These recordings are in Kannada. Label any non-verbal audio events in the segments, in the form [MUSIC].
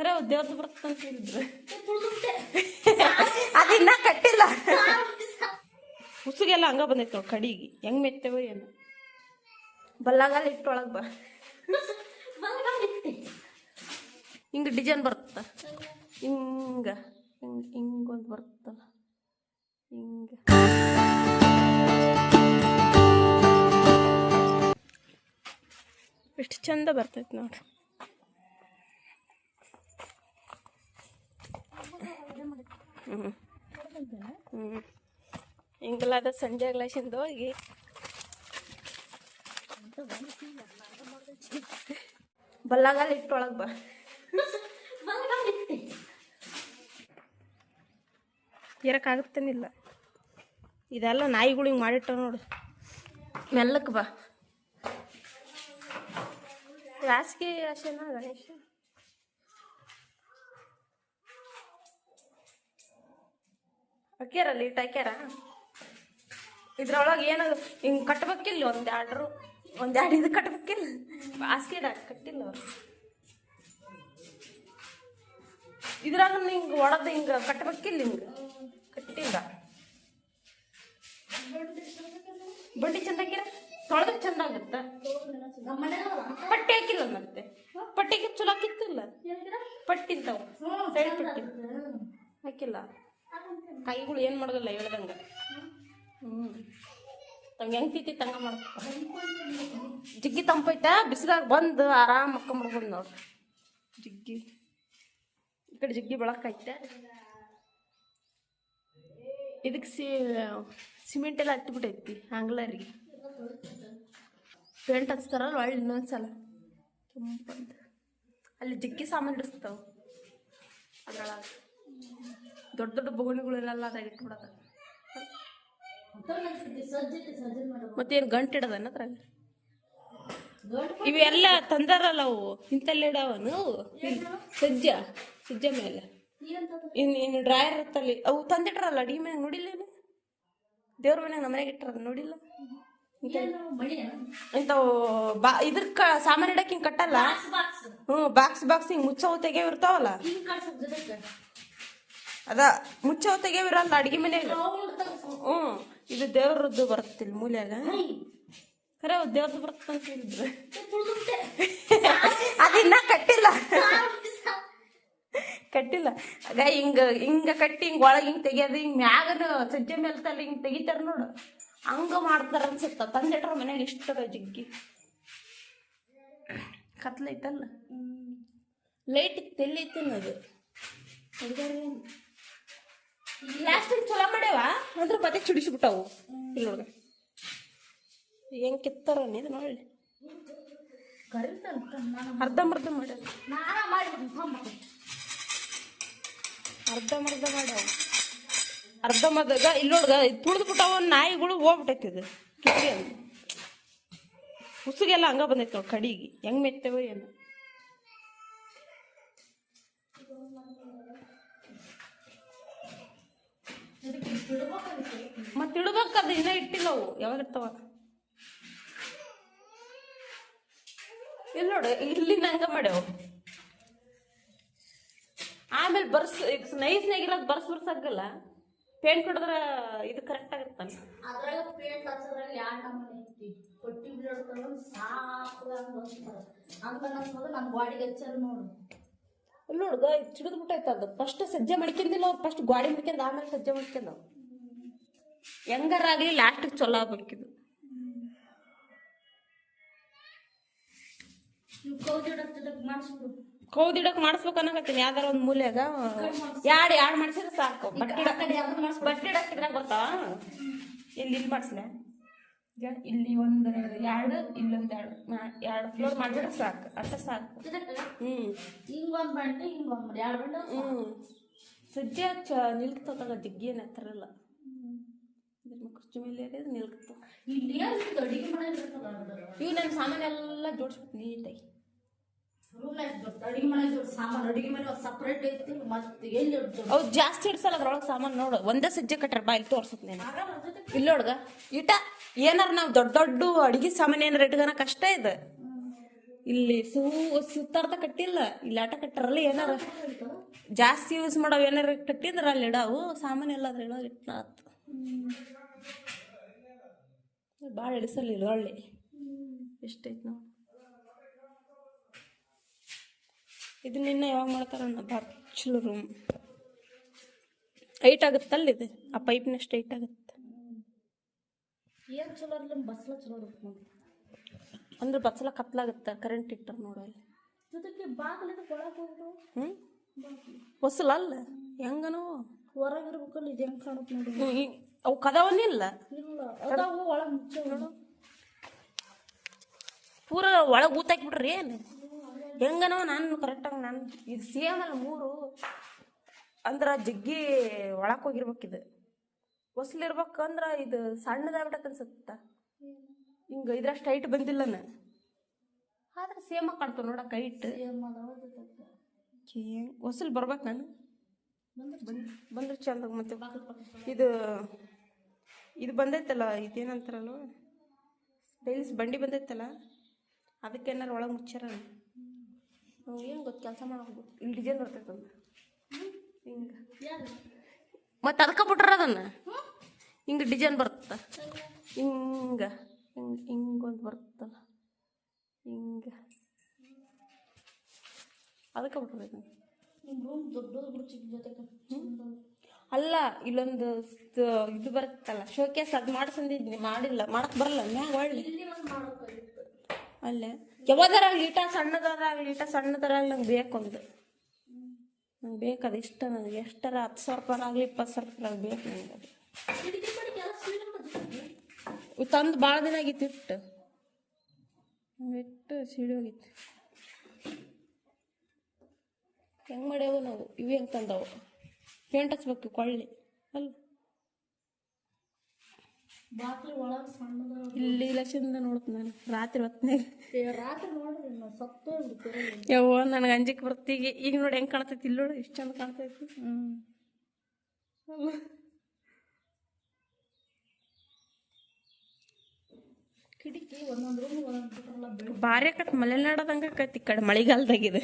ಖರೆ ದೇವ್ರದ್ದು ಅಂತ ಹೇಳಿದ್ರು. [LAUGHS] ಅದಿನ್ನ ಕಟ್ಟಿಲ್ಲ. [LAUGHS] ಉಸುಗೆಲ್ಲ ಹಂಗ ಬಂದೈತೆ ನೋಡಿ ಕಡಿಗೆ. ಹೆಂಗ್ ಮೆತ್ತೇವ ಏನು? ಬಲ್ಲಾಗಲ್ಲ ಇಟ್ಟೊಳಗೆ ಬಾ. ಹಿಂಗ ಡಿಸೈನ್ ಬರುತ್ತ. ಹಿಂಗ. ಹಿಂಗ ಹಿಂಗೊಂದು ಬರುತ್ತಲ್ಲ ಹಿಂಗ. ಎಷ್ಟು ಚಂದ ಬರ್ತೈತೆ ನೋಡ್ರಿ ಹ್ಞೂ ಅದ ಸಂಜೆ ಗ್ಲಾಸಿಂದ ಹೋಗಿ. ಬಲ್ಲಾಗಲ್ಲ ಇಟ್ಟೊಳಗೆ ಬಾ. ಇರಕ್ಕಾಗತ್ತೇನಿಲ್ಲ. ಇದೆಲ್ಲ ನಾಯಿಗಳು ಹಿಂಗೆ ಮಾಡಿಟ್ಟ ನೋಡು. ಮೆಲ್ಲಕ್ಕೆ ಬಾ. ರಾಸಿಗೆ ಅಷ್ಟೇನಾ ಗಣೇಶ? ಹಾಕ್ಯಾರಲ್ಲಿ ಲೇಟ್ ಹಾಕ್ಯಾರ. ಇದ್ರೊಳಗೆ ಏನದು ಹಿಂಗೆ ಕಟ್ಬೇಕಿಲ್ಲ, ಒಂದು ಎರಡ್ರು, ಒಂದು ಎರಡು ಇದು ಕಟ್ಬೇಕಿಲ್ಲ. ಹಾಸಿಗೆ ಕಟ್ಟಿಲ್ಲ ಅವ್ರು. ಇದ್ರಾಗ ಹಿಂಗೆ ಒಳದ ಹಿಂಗೆ ಕಟ್ಬೇಕಿಲ್ಲ ಹಿಂಗೆ. ಕಟ್ಟಿಲ್ಲ. ಬಂಡಿ ಚಂದ ಹಾಕಿರ ತೊಳೆದ್ರೆ ಚಂದ ಆಗುತ್ತ. ಪಟ್ಟಿ ಹಾಕಿಲ್ಲ ಮತ್ತೆ. ಪಟ್ಟಿಗೆ ಚಲೋ ಹಾಕಿತ್ತಿಲ್ಲ? ಪಟ್ಟಿ ಇಂತಾವು ಸೈಡ್ ಪಟ್ಟಿ. ಹಾಕಿಲ್ಲ. ಕೈಗಳು ಏನು ಮಾಡೋದಿಲ್ಲ ಹೇಳ್ದಂಗೆ. ಹ್ಞೂ ತಂಗ ಹೆಂಗೆ ತಿತ್ತಿ ತಂಗ ಮಾಡ. ಜಿಗ್ಗಿ ತಂಪೈತಾ, ಬಿಸಿಲಾಗ ಬಂದು ಆರಾಮ ಮಕ್ಕೊಂಬಿಡ್ಬೋದು ನೋಡ್ರಿ ಜಿಗ್ಗಿ. ಈ ಕಡೆ ಜಿಗ್ಗಿ ಬೆಳಕೈತೆ ಇದಕ್ಕೆ ಸಿ, ಸಿಮೆಂಟ್ ಎಲ್ಲ ಹತ್ತಿಬಿಟ್ಟೈತಿ ಆಂಗ್ಲರಿಗೆ ಪೇಂಟ್ ಹಚ್ತಾರಲ್ಲ ಒಳ್ಳೆ ಇನ್ನೊಂದ್ಸಲ. ಸಲ ಅಲ್ಲಿ ಜಿಗ್ಗಿ ಸಾಮಾನು ಇಡಿಸ್ತಾವ ಅದ್ರೊಳಗೆ. ದೊಡ್ಡ ದೊಡ್ಡ ಬೊಗಣಿಗಳೆಲ್ಲ ಅದಾಗ ಇಟ್ಬಿಡೋದ ಮತ್ತೇನು ಗಂಟು ಇಡದನ ಅದ್ರಾಗ? ಇವೆಲ್ಲ ತಂದಾರಲ್ಲ ಅವು? ಇಂತಲ್ಲಿ ಇಡವನು ಸಜ್ಜ ಸಜ್ಜ ಮೇಲೆ. ಇನ್ನು ಇನ್ನು ಡ್ರಾಯರ್ ಇರ್ತಲ್ಲಿ ಅವು ತಂದಿಟ್ರಲ್ಲ ಅಡಿಗೆ ಮನೆಗೆ ನೋಡಿಲ್ಲೇನು ದೇವ್ರ ಮನೆಗೆ ನಮ್ಮ ಮನೆಗೆ ಇಟ್ಟಾರ ನೋಡಿಲ್ಲ? ಇಂಥವು ಬಾ ಇದ್ರ ಕ ಸಾಮಾನು ಇಡಕ್ಕೆ ಹಿಂಗೆ ಕಟ್ಟಲ್ಲ? ಹ್ಞೂ ಬಾಕ್ಸ್ ಬಾಕ್ಸ್ ಹಿಂಗೆ ಮುಚ್ಚವು ತೆಗೆ ಇರ್ತಾವಲ್ಲ? ಅದ ಮುಚ್ಚವು ತೆಗಿಯವಿರಲ್ಲ ಅಡಿಗೆ ಮನೆ ಹ್ಞೂ ಇದು ದೇವ್ರದ್ದು ಬರುತ್ತಿಲ್ಲ ಮೂಲ್ಯಾಗ. ಖರೆ ದೇವ್ರದ್ದು ಬರ್ತಂತ ಹೇಳಿದ್ರು. ಅದಿನ್ನ ಕಟ್ಟಿಲ್ಲ. ಕಟ್ಟಿಲ್ಲ. ಆಗ ಹಿಂಗ ಹಿಂಗ ಕಟ್ಟಿ ಹಿಂಗ ಒಳಗೆ ಹಿಂಗ್ ತೆಗಿಯೋದು, ಹಿಂಗ್ ಮ್ಯಾಗನ ಸಜ್ಜೆ ಮೇಲ್ತಲ್ಲ ಹಿಂಗ್ ತೆಗಿತಾರ ನೋಡು. ಹಂಗ ಮಾಡ್ತಾರ ಅನ್ಸುತ್ತ. ತಂದಿಟ್ರ ಮನ್ಯಾಗ ಇಷ್ಟ ಜಿಗ್ಗಿ. ಕತ್ಲೈತಲ್ಲ ಲೈಟ್ ತೆಲ್ಲೈತಲ್ಲ ಅದು. ಲಾಸ್ಟ್ ಟೈಮ್ ಚಲೋ ಮಾಡ್ಯಾವ, ಅಂದ್ರೆ ಮತ್ತೆ ಚುಡಿಸ್ಬಿಟ್ಟವು. ಇಲ್ಲಿ ನೋಡ್ಗ ಹೆಂಗ್ ಕಿತ್ತಾರ ಇದು ನೋಡಿ ಅರ್ಧಂಬರ್ಧ ಮಾಡ್ಯಾರ. ಅರ್ಧಂಬರ್ಧ ಮಾಡ್ಯಾವ. ಅರ್ಧಂಬರ್ಧ ಇಲ್ಲಿ ನೋಡ್ಗ ತುಳಿದು ಬಿಟ್ಟಾವ ನಾಯಿಗಳು ಹೋಗ್ಬಿಟ್ಟೈತಿ ಇದು. ಕಿತ್ಗೆ ಅಂತ ಉಸುಗೆಲ್ಲ ಹಂಗ ಬಂದೈತಿ ನೋಡಿ ಕಡಿಗೆ. ಹೆಂಗ್ ಮೆತ್ತೇವ ಏನು. ಮತ್ತೆ ಅದು ಇನ್ನ ಇಟ್ಟಿಲ್ಲ ಅವು. ಯಾವಾಗ ಇರ್ತಾವ? ಇಲ್ಲ ನೋಡು ಇಲ್ಲಿ ನಂಗ ಮಾಡ್ಯಾವ. ಆಮೇಲೆ ಬರ್ಸ್ ನೈಸ್ನಾಗಿರೋದು ಬರ್ಸ್ ಬರ್ಸಾಗಲ್ಲ ಪೇಂಟ್ ಹೊಡೆದ್ರ ಇದು ಕರೆಕ್ಟ್ ಆಗುತ್ತಲ್ಲ. ಅದ್ರಾಗ ಪೇಂಟ್ ಹಚ್ಚದ್ರಾಗ ಎರಡು ನಮೂನಿ ಐತಿ ಕೊಟ್ಟಿ ಬ್ಲೇಡ್ ತಗೊಂಡು ಸಾಕು ಅಂತ ಅನ್ಸ್ಬೋದು ನಮ್ಮ ಬಾಡಿಗೆ ಹಚ್ಚಾರ ನೋಡು. ನೋಡು ಅದು. ಫಸ್ಟ್ ಸಜ್ಜೆ ಮಾಡ್ಕೊಂಡಿಲ್ಲ ಅವ್ರು ಫಸ್ಟ್ ಗಾಡಿ ಮಾಡ್ಕೊಂಡು ಆಮೇಲೆ ಸಜ್ಜೆ ಮಾಡ್ಕೊಂಡವ್ ಹೆಂಗಾರ ಆಗಲಿ ಲಾಸ್ಟಿಗೆ ಚಲೋ ಆಗ್ಬೇಕಿದು ಕೌದಿಡಕ್ ಮಾಡಿಸ್ಬೇಕು ಅನ್ನಕತ್ತೀನಿ. ಯಾವ್ದಾರ ಒಂದ್ ಮೂಲೆಗ ಯಾಡ್ ಯಾಡ್ ಮಾಡಿಸಿದ್ರ ಸಾಕು. ಬಟ್ಟೆ ಇಡಕ್ ಬರ್ತಾವ ಇಲ್ಲಿ ಇಲ್ಲಿ ಮಾಡಿಸ್ಲೆ. ಇಲ್ಲಿ ಒಂದು ಎರಡು ಇಲ್ಲೊಂದು ಎರಡು ಎರಡು ಫ್ಲೋರ್ ಮಾಡ್ಬಿಟ್ರೆ ಸಾಕು. ಅಷ್ಟ ಸಾಕು. ಇದಕ್ಕೆ ಹ್ಮ್. ಹಿಂಗ್ ಒಂದ್ ಬಂಡೆ ಹಿಂಗ್ ಒಂದ್ ಬಂಡೆ ಎರಡು ಬಂಡೆ ಹ್ಮ್. ಸಜ್ಜೆ ಚ ನಿಲ್ತದಾಗ ಜಿಗ್ಗಿ ಏನು ಹತ್ತಿರಲ್ಲ ಕುರ್ಚಿ ಮೇಲೆ ಮನೆ ಇವು ನನ್ನ ಸಾಮಾನೆಲ್ಲ ಜೋಡಿಸ್ಬಿಟ್ಟು ನೀಟಾಗಿ ಅವು ಜಾಸ್ತಿ ಇಡ್ಸಲ್ಲ ಅದ್ರೊಳಗೆ ಸಾಮಾನು ನೋಡು ಒಂದೇ ಸಜ್ಜೆ ಕಟ್ಟರ್ ಬಾ ಇಲ್ಲಿ ತೋರ್ಸುತ್ತೆ ನೀನು. ಇಲ್ಲಿ ನೋಡ್ಗ ಇಟ ಏನಾರ ನಾವು ದೊಡ್ಡ ದೊಡ್ಡ ಅಡಿಗೆ ಸಾಮಾನು ಏನಾರ ಇಟ್ಕೊಳ ಕಷ್ಟ ಇದೆ. ಇಲ್ಲಿ ಸೂ ಸುತ್ತಾರ್ದ ಕಟ್ಟಿಲ್ಲ ಇಲ್ಲಿ ಆಟ ಕಟ್ಟರಲ್ಲ ಏನಾರ ಜಾಸ್ತಿ ಯೂಸ್ ಮಾಡೋ ಏನಾರ ಕಟ್ಟಿದ್ರ ಅಲ್ಲಿ ಇಡಾವು ಸಾಮಾನು ಎಲ್ಲ ಅದ್ರ ಇಡೋ ಇಟ್ಟ ಭಾಳ ಎಡಿಸಲಿಲ್ಲ ಒಳ್ಳೆ. ಎಷ್ಟೈತೆ ನೋಡಿ. ಇದನ್ನ ಇನ್ನ ಯಾವಾಗ ಮಾಡ್ತಾರ ಚಲೋ ರೂಮ್ ಹೈಟ್ ಆಗುತ್ತಲ್ಲ ಇದು? ಆ ಪೈಪ್ನಷ್ಟು ಐಟ್ ಆಗುತ್ತೆ. ಏನು ಚಲೋ ಇರಲಿ ಬಸ್ಲ ಚಲೋ ಇರುತ್ತೆ ನೋಡಿ. ಅಂದ್ರೆ ಬಸ್ಲ ಕತ್ಲಾಗುತ್ತೆ ಕರೆಂಟ್ ಇಟ್ಟರ್ ನೋಡು ಅಲ್ಲಿ. ಜೊತೆಗೆ ಬಾಗಿಲಿಂದ ಒಳಗೆ ಹೋಗ್ರು ಹ್ಞೂ ಹೊಸಲಲ್ಲ? ಹೆಂಗನೋ? ಹೊರಗಿರ್ಬೇಕಲ್ಲ ಇದು ಹೆಂಗೆ ಕಾಣುತ್ತೆ ನೋಡಿ. ಅವು ಕದವನಿಲ್ಲ ಪೂರ ಒಳಗೆ ಊತಾಕ್ಬಿಟ್ರಿ ಏನು? ಹೆಂಗನೋ ನಾನು ಕರೆಕ್ಟಾಗಿ ನಾನು ಇದು ಸೇಮ್ ಅಲ್ಲ ಮೂರು ಅಂದ್ರೆ ಜಗ್ಗಿ ಒಳಕ್ಕೆ ಹೋಗಿರ್ಬೇಕಿದು ಹೊಸ್ಲಿರ್ಬೇಕಂದ್ರೆ ಇದು ಸಣ್ಣದಾಗ್ಬಿಟ್ಟತ್ ಅನ್ಸುತ್ತ. ಹಿಂಗೆ ಇದ್ರಷ್ಟು ಹೈಟ್ ನಾನು ಆದ್ರೆ ಸೇಮಾಗಿ ಕಾಣ್ತಾವ ನೋಡಕ್ಕೆ ಹೈಟ್ ಹೊಸಲು ಬರ್ಬೇಕು ನಾನು. ಬಂದ್ರೆ ಬಂದ್ರೆ ಚಂದ ಮತ್ತೆ ಇದು ಇದು ಬಂದೈತಲ್ಲ ಇದೇನಂತಾರಲ್ಲ ಟೈಲ್ಸ್ ಬಂಡಿ ಬಂದೈತಲ್ಲ? ಅದಕ್ಕೆ ಏನಾರು ಒಳಗೆ ಮುಚ್ಚಾರ ಏನು ಗೊತ್ತು ಕೆಲಸ ಮಾಡೋದು ಇಲ್ಲಿ ಡಿಸೈನ್ ಬರ್ತೈತೆ ಹಿಂಗೆ. ಮತ್ತೆ ಅದಕ್ಕೆ ಬಿಟ್ರ ಅದನ್ನು? ಹಿಂಗೆ ಡಿಸೈನ್ ಬರುತ್ತೆ ಹಿಂಗೆ ಹಿಂಗೆ ಹಿಂಗೊಂದು ಬರ್ತಲ್ಲ ಹಿಂಗೆ. ಅದಕ್ಕೆ ಬಿಟ್ರೆ ನಿಮ್ಮ ರೂಮ್ ದೊಡ್ಡದು ಅಲ್ಲ ಇಲ್ಲೊಂದು ಇದು ಬರುತ್ತಲ್ಲ ಶೋಕೇಸ್ ಅದು ಮಾಡ್ಸಂದಿದ್ನಿ ಮಾಡಿಲ್ಲ ಮಾಡಕ್ ಬರಲ್ಲ ಮ್ಯಾಗ ಒಳ್ಳೆ. ಅಲ್ಲೇ. ಯಾವ್ದಾರಾಗ್ಲಿ ಈಟ ಸಣ್ಣದಾರಾಗ್ಲಿ ಈಟ ಸಣ್ಣದಾರಾಗ್ಲಿ ನಂಗೆ ಬೇಕೊಂದು ನಂಗೆ ಬೇಕದು ಇಷ್ಟ ನನಗೆ ಎಷ್ಟರ ಹತ್ತು ಸಾವಿರ ರೂಪಾಯಿ ಆಗಲಿ ಇಪ್ಪತ್ತು ಸಾವಿರ ರೂಪಾಯಿ ಬೇಕು ನನಗೆ ಅದು. ತಂದು ಭಾಳ ದಿನ ಆಗಿತ್ತು ಇಟ್ಟು. ಇಟ್ಟು ಸಿಡಿ ಹೋಗಿತ್ತು. ಹೆಂಗೆ ಮಾಡ್ಯಾವ ನಾವು? ಇವು ಹೆಂಗೆ ತಂದವು ಪೇಂಟ್ ಹಚ್ಬೇಕು ಕೊಳ್ಳಿ. ಅಲ್ಲ ಬಾಕ್ಲಿ ಒಳಗೆ ಸಣ್ಣದ ಇಲ್ಲಿ ಲಕ್ಷದಿಂದ ನೋಡ್ತೀನಿ ನಾನು. ರಾತ್ರಿ ಹೊತ್ತಿನಾಗ ರಾತ್ರಿ ನೋಡ್ರಿ ಯವ್ವ ನನಗೆ ಅಂಜಿಕೆ ಬರ್ತೀಗಿ. ಈಗ ನೋಡಿ ಹೆಂಗೆ ಕಾಣ್ತೈತಿ? ಇಲ್ಲಿ ನೋಡಿ ಇಷ್ಟು ಚಂದ ಕಾಣ್ತೈತಿ. ಕಿಟಕಿ ಒಂದೊಂದು ರೂಮ್ ಒಂದೊಂದು ಭಾರಿ ಕಟ್ ಮಲೆನಾಡದಂಗೆ ಕತ್ತಿ ಈ ಕಡೆ ಮಳೆಗಾಲದಾಗಿದೆ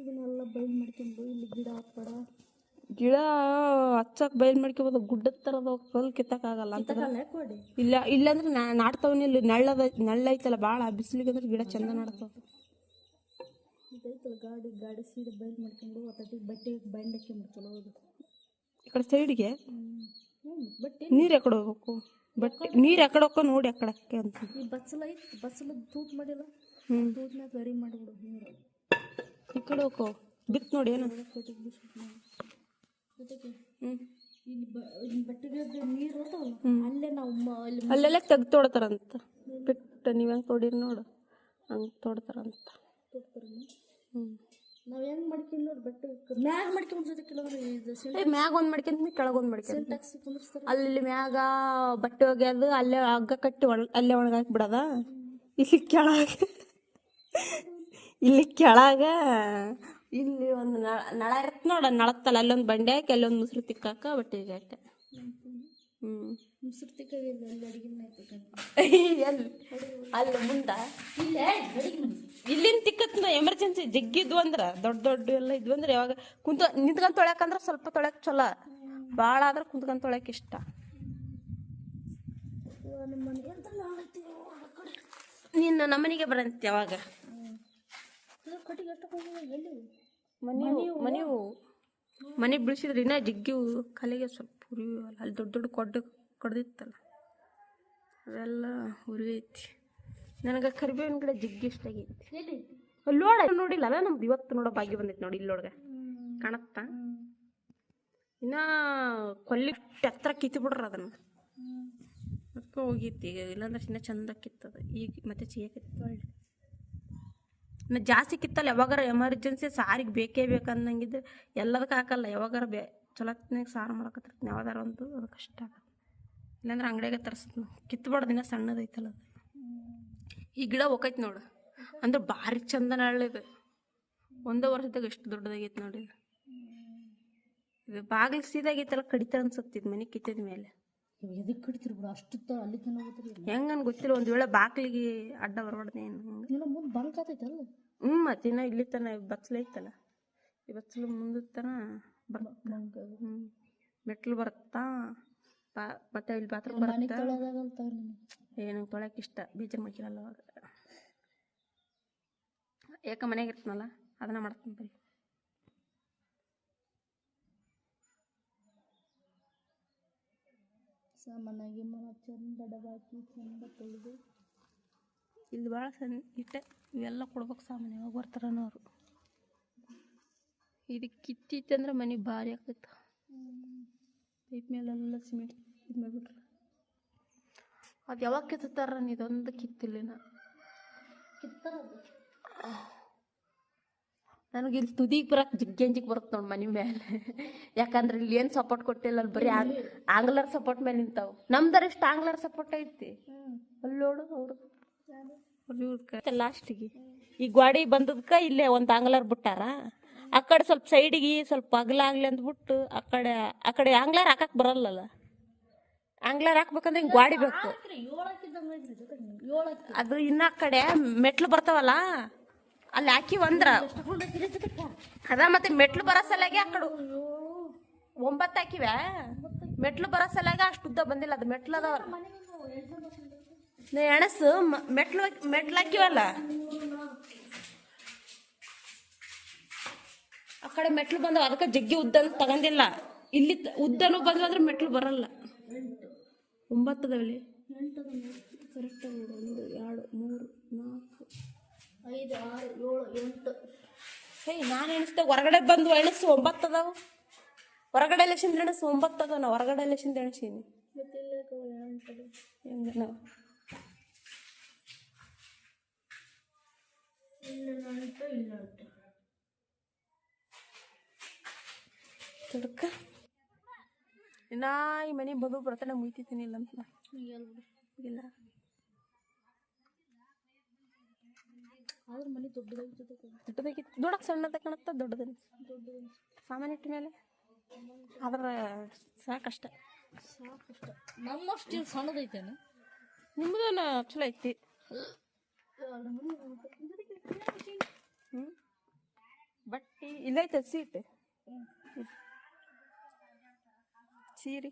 ಇದನ್ನೆಲ್ಲ ಬೈಲ್ ಮಾಡ್ಕೊಂಡು ಇಲ್ಲಿ ಗಿಡ ಹಾಕ್ಬೇಡ. ಗಿಡ ಹಚ್ಚಕ್ ಬಯಲ್ ಮಾಡ್ಕೋಬೋದು. ಗುಡ್ಡದ ಥರದ ಕಲ್ ಕಿತ್ತಕ್ಕಾಗಲ್ಲ ಅಂತ ಇಲ್ಲ ಇಲ್ಲಾಂದ್ರೆ ನಾಡ್ತಾವನಿ ಇಲ್ಲಿ ನೆಳ್ಳದ ನೆಳ್ಳ ಐತಲ್ಲ ಭಾಳ ಬಿಸಿಲಿಗೆ ಅಂದ್ರೆ ಗಿಡ ಚಂದ ನಾಡ್ತಾವ ಗಾಡಿ ಗಾಡಿ ಸೀದಾ ಬೈಲ್ ಮಾಡ್ಕೊಂಡು ಒಟ್ಟಿಗೆ ಬಟ್ಟೆ ಬೈಂಡ್ ಚಲೋ ಈ ಕಡೆ ಸೈಡ್ಗೆ? ನೀರು ಎಕಡೆ ಹೋಗ್ಬೇಕು. ಬಟ್ಟೆ ನೀರು ಎಕಡೆ ಹೋಗೋ ನೋಡಿ ಎಕಡೆ ಅಂತ. ಈ ಬಸ್ಸಲ ಐತಿ ಬಸ್ಸಲ ತೂತ್ ಮಾಡಿಲ್ಲ. ಹ್ಞೂ ತೂತ್ ಮ್ಯಾಗ ರೆಡಿ ಮಾಡಿಬಿಡು ನೀರು. ಈ ಕಡೆ ಹೋಗೋ. ಬಿತ್ತು ನೋಡಿ ಏನು. ಅಲ್ಲೆಲ್ಲ ತೆಗ್ದು ತೊಡ್ತಾರಂತ. ಬಿಟ್ಟು ನೀವು ಹೆಂಗೆ ತೊಡೀರಿ ನೋಡು. ಹಂಗೆ ತೊಡ್ತಾರಂತ. ತೊಡ್ತಾರೆ ಹ್ಞೂ ನಾವು ಹೆಂಗ್ ಮಾಡ್ಕೊಂಡು ನೋಡಿ ಬಟ್ಟೆ ಮ್ಯಾಗ ಮಾಡ್ಕೊಂಡು ಜೊತೆ ಕೆಲವರು ಏ ಮ್ಯಾಗ ಒಂದು ಮಡ್ಕೊಂತೀನಿ ಕೆಳಗೆ ಒಂದು ಅಲ್ಲಿ ಮ್ಯಾಗ ಬಟ್ಟೆ ಒಗ್ಯೋದು ಅಲ್ಲೇ ಹಗ್ಗ ಕಟ್ಟಿ ಒಣ ಅಲ್ಲೇ ಒಣಗಾಕಿ ಬಿಡೋದ? ಇಲ್ಲಿ ಕೆಳಗೆ. ಇಲ್ಲಿ ಕೆಳಗ ಇಲ್ಲಿ ಒಂದು ನಳ ನಳ ಇರತ್ತೆ ನೋಡ ನಳತ್ತಲ್ಲ ಅಲ್ಲೊಂದು ಬಂಡೆ ಹಾಕಿ ಅಲ್ಲೊಂದು ಮುಸ್ರು ತಿಕ್ಕಾಕ ಬಟ್ಟೆ ಹಾಕ ಹ್ಞೂ ಮುಸುರು ತಿಕ್ಕವಿ ಅಲ್ಲಿ ಮುಂದ? ಇಲ್ಲೇ ಅಡಿಗೆ ಇಲ್ಲಿಂದ ತಿಕ್ಕತ್ನ ಎಮರ್ಜೆನ್ಸಿ ಜಗ್ಗಿದ್ವು ಅಂದ್ರ ದೊಡ್ಡ ದೊಡ್ಡ ಎಲ್ಲ ಇದ್ವು ಅಂದ್ರೆ ಯಾವಾಗ ಕುಂತ ನಿಂತ್ಕೊಂಡ್ ತೊಳ್ಯಾಕಂದ್ರ ಸ್ವಲ್ಪ ತೊಳ್ಯಾಕ ಚಲೋ. ಭಾಳ ಆದ್ರೆ ಕುಂತ್ಕೊಂಡ್ ತೊಳ್ಯಾಕ ಇಷ್ಟ. ನಿನ್ನ ನಮ್ಮನಿಗೆ ಬರಂತ ಯಾವಾಗ? ಕಟ್ಟಿಗೆ ಎಷ್ಟು ಹೋಗಿ ಎಲ್ಲಿ? ಮನೆ ಬಿಡಿಸಿದ್ರೆ ಇನ್ನೂ ಜಗ್ಗಿ ಕಲೆಗೆ ಸ್ವಲ್ಪ ಉರಿವು ಅಲ್ಲಿ ದೊಡ್ಡ ದೊಡ್ಡ ಕೊಡ್ಡು ಕೊಡ್ದಿತ್ತಲ್ಲ. ಅವೆಲ್ಲ ಉರಿ ಐತಿ ನನಗೆ ಕರಿಬೇವಿನ ಗಿಡ ಜಿಗ್ಗಿ ಇಷ್ಟ ಆಗೈತಿ. ಅಲ್ಲೋಡ ಅಲ್ಲಿ ನೋಡ ನೋಡಿಲ್ಲ ಅಲ್ಲ ನಮ್ದು ಇವತ್ತು ನೋಡೋ ಭಾಗ್ಯ ಬಂದೈತಿ ನೋಡಿ ಇಲ್ಲೊಳಗೆ. ಕಾಣತ್ತಾ? ಇನ್ನ ಕೊಲ್ಲಿ ಎತ್ತರ ಕಿತ್ತು ಬಿಡ್ರ ಅದನ್ನ. ಅದಕ್ಕೆ ಹೋಗಿತ್ತು ಈಗ ಇಲ್ಲಾಂದ್ರೆ ಇನ್ನ ಚಂದ ಕಿತ್ತದ. ಈಗ ಮತ್ತೆ ಚೀಯಕತ್ತಿತ್ತು ಒಳ್ಳೆ ಜಾಸ್ತಿ ಕಿತ್ತಲ್ಲ, ಯಾವಾಗಾರ ಎಮರ್ಜೆನ್ಸಿ ಸಾರಿಗೆ ಬೇಕೇ ಬೇಕಂದಂಗಿದ್ರೆ ಎಲ್ಲದಕ್ಕೆ ಹಾಕಲ್ಲ, ಯಾವಾಗಾರ ಬೇ ಚಲೋತ್ನಾಗ ಸಾರು ಮಾಡಕತ್ತಿರ್ತೀನಿ ಯಾವ್ದಾರ ಒಂದು ಅದು ಕಷ್ಟ ಆಗತ್ತೆ. ಇಲ್ಲಾಂದ್ರೆ ಅಂಗಡಿಯಾಗೆ ತರಿಸ್ತೀನಿ ಕಿತ್ಬಾರ್ದು ದಿನ ಸಣ್ಣದೈತಲ್ಲ ಅದು. ಈ ಗಿಡ ಹೋಗೈತಿ ನೋಡು, ಅಂದ್ರೆ ಭಾರಿ ಚಂದ ನಳ್ಳಿದು ಒಂದೇ ವರ್ಷದಾಗ ಎಷ್ಟು ದೊಡ್ಡದಾಗೈತೆ ನೋಡಿ ಇದು. ಬಾಗಿಲು ಸೀದಾಗೈತಲ್ಲ, ಕಡಿತ ಅನ್ಸುತ್ತೆ ಇದು ಮನೆ ಕಿತ್ತದ ಮೇಲೆ. ಎದಕ್ಕೆ ಕಡಿತೀರಿ ಬಿಡು? ಅಷ್ಟು ತ ಅಲ್ಲಿ ತನಕ ಹೋಗ್ತೀರಿ ಹೆಂಗನ್ ಗೊತ್ತಿಲ್ಲ ಒಂದ್ ವೇಳೆ ಬಾಕ್ಲಿಗೆ ಅಡ್ಡ ಬರಬಾರ್ದು ಏನು? ಹಿಂಗೆ? ನೀನು ಮುಂದೆ ಬಂಕ್ ಆತೈತಲ್ಲ ಹ್ಞೂ ಮತ್ತೆ ಇನ್ನ ಇಲ್ಲಿ ತನ ಬಚ್ಚಲ ಐತಲ್ಲ ಈ ಬಚ್ಚಲು ಮುಂದೆ ತನ ಬರ್ ಬಂಕ್ ಹ್ಞೂ ಮೆಟ್ಲು ಬರುತ್ತಾ? ಬಾ ಮತ್ತೆ ಇಲ್ಲಿ ಬಾತ್ರೂಮ್ ಮನೆ ಬರುತ್ತಾ? ತೊಳೆದಾಗಲ್ಲ ತಗ ನೀನು ಏನು ತೊಳಕ್ಕೆ ಇಷ್ಟ? ಬೇಜಾರು ಮಾಡ್ಕಿರಲ್ಲ ಅವಾಗ? ಏಕ ಮನೆಗೆ ಇರ್ತನಲ್ಲ? ಅದನ್ನ ಮಾಡ್ತೀನಿ ಬರೀ. ಸಾಮಾನಾಗಿ ಮನ ಚಂದ ಡಬಾಕಿ ಚಂದ ತೊಳೆದು. ಇಲ್ಲಿ ಭಾಳ ಸಣ್ಣ ಇಟ್ಟೆ. ಇವೆಲ್ಲ ಕೊಡ್ಬೇಕು ಸಾಮಾನು ಯಾವಾಗ ಬರ್ತಾರನೋ ಅವರು. ಇದು ಕಿತ್ತಿತ್ತು ಅಂದ್ರೆ ಮನೆ ಭಾರಿ ಆಗ್ತೈತೆ. ಪೈಪ್ ಮೇಲೆಲ್ಲ ಸಿಮೆಂಟ್ ಇದು ಮಾಡಿಬಿಟ್ರೆ. ಅದು ಯಾವಾಗ ಕಿತ್ತಾರ ಇದೊಂದು ಕಿತ್ತಿಲ್ಲ ಕಿತ್ತರದು ನನಗೆ ಇಲ್ಲಿ ತುದಿಗೆ ಬರಕ್ ಜಿಗ್ಗೆಂಜಿಗೆ ಬರುತ್ತೆ ನೋಡಿ ಮನೆ ಮೇಲೆ ಯಾಕಂದ್ರೆ ಇಲ್ಲಿ ಏನು ಸಪೋರ್ಟ್ ಕೊಟ್ಟಿಲ್ಲ ಅಲ್ಲಿ ಬರೀ ಆಂಗ್ ಆಂಗ್ಲರ್ ಸಪೋರ್ಟ್ ಮೇಲೆ ನಿಂತಾವು. ನಮ್ದರ ಇಷ್ಟು ಆಂಗ್ಲರ್ ಸಪೋರ್ಟ್ ಐತಿ. ಅಲ್ಲಿ ನೋಡು ಅವರು. ಲಾಸ್ಟಿಗೆ ಈ ಗಾಡಿ ಬಂದದ್ಕ ಇಲ್ಲೇ ಒಂದು ಆಂಗ್ಲರ್ ಬಿಟ್ಟಾರ. ಆ ಕಡೆ ಸ್ವಲ್ಪ ಸೈಡಿಗೆ ಸ್ವಲ್ಪ ಅಗಲ ಆಗ್ಲಿ ಅಂದ್ಬಿಟ್ಟು ಆ ಕಡೆ ಆ ಕಡೆ ಆಂಗ್ಲರ್ ಹಾಕಕ್ ಬರಲ್ಲಲ್ಲ. ಆಂಗ್ಲರ್ ಹಾಕ್ಬೇಕಂದ್ರೆ ಹಿಂಗೆ ಗಾಡಿ ಬೇಕು. ಅದು ಇನ್ನ ಕಡೆ ಮೆಟ್ಲು ಬರ್ತಾವಲ್ಲ. ಅಲ್ಲಿ ಹಾಕಿವಂದ್ರ ಅದ ಮತ್ತೆ ಮೆಟ್ಲು ಬರೋ ಸಲಾಗೆ ಆ ಕಡೆ ಒಂಬತ್ತು ಹಾಕಿವೆ. ಮೆಟ್ಲು ಬರೋ ಸಲಾಗ ಅಷ್ಟು ಉದ್ದ ಬಂದಿಲ್ಲ, ಅದು ಮೆಟ್ಲು ಅದಾವ. ಎಣಸು ಮೆಟ್ಲು ಮೆಟ್ಲು ಹಾಕಿವಲ್ಲ? ಆ ಕಡೆ ಮೆಟ್ಲು ಬಂದವ, ಅದಕ್ಕೆ ಜಗ್ಗಿ ಉದ್ದ ತಗೊಂಡಿಲ್ಲ. ಇಲ್ಲಿ ಉದ್ದನು ಬಂದ್ವು ಅಂದ್ರೆ ಮೆಟ್ಲು ಬರಲ್ಲ. ಒಂಬತ್ತು ಅದಾವಲ್ಲಿ ಕರೆಕ್ಟ್ ಎರಡು, ಮೂರು, ನಾಲ್ಕು ಐದು ಆರು ಏಳು ಎಂಟು. ಹೇ ನಾನು ಎಣಿಸ್ದೆ ಹೊರಗಡೆ ಬಂದು ಎಣಿಸು ಒಂಬತ್ತು ಅದಾವು. ಹೊರಗಡೆ ಎಲೆಕ್ಷನ್ ಎಣಿಸು ಒಂಬತ್ತು ಅದಾವ ನಾ ಹೊರಗಡೆ ಎಲೆಕ್ಷನ್ ಎಣಿಸೀನಿ ನಾವು ತಡ್ಕ. ಇನ್ನ ಈ ಮನೆ ಬದು ಬರ್ತಾನೆ ಮುಯ್ತಿದ್ದೀನಿ ಇಲ್ಲ ಅಂತ ಇಲ್ಲ. ಆದ್ರೆ ಮನೆ ದೊಡ್ಡದಾಗಿ ಜೊತೆಗೆ ದೊಡ್ಡದಾಗಿತ್ತು. ನೋಡಕ್ಕೆ ಸಣ್ಣದ ಕಾಣುತ್ತ ದೊಡ್ಡದನ್ನ ದೊಡ್ಡದು ಸಾಮಾನ್ಯ ಇಟ್ಟ ಮೇಲೆ? ಆದ್ರೆ ಸಾಕಷ್ಟ. ಸಾಕಷ್ಟ. ನಮ್ಮಷ್ಟು ಸಣ್ಣದೈತೇನು? ನಿಮ್ಮದನ ಚಲೋ ಐತಿ? ಹ್ಞೂ ಬಟ್ಟಿ ಇಲ್ಲೈತೆ ಸೀಟ್? ಸೀರೆ.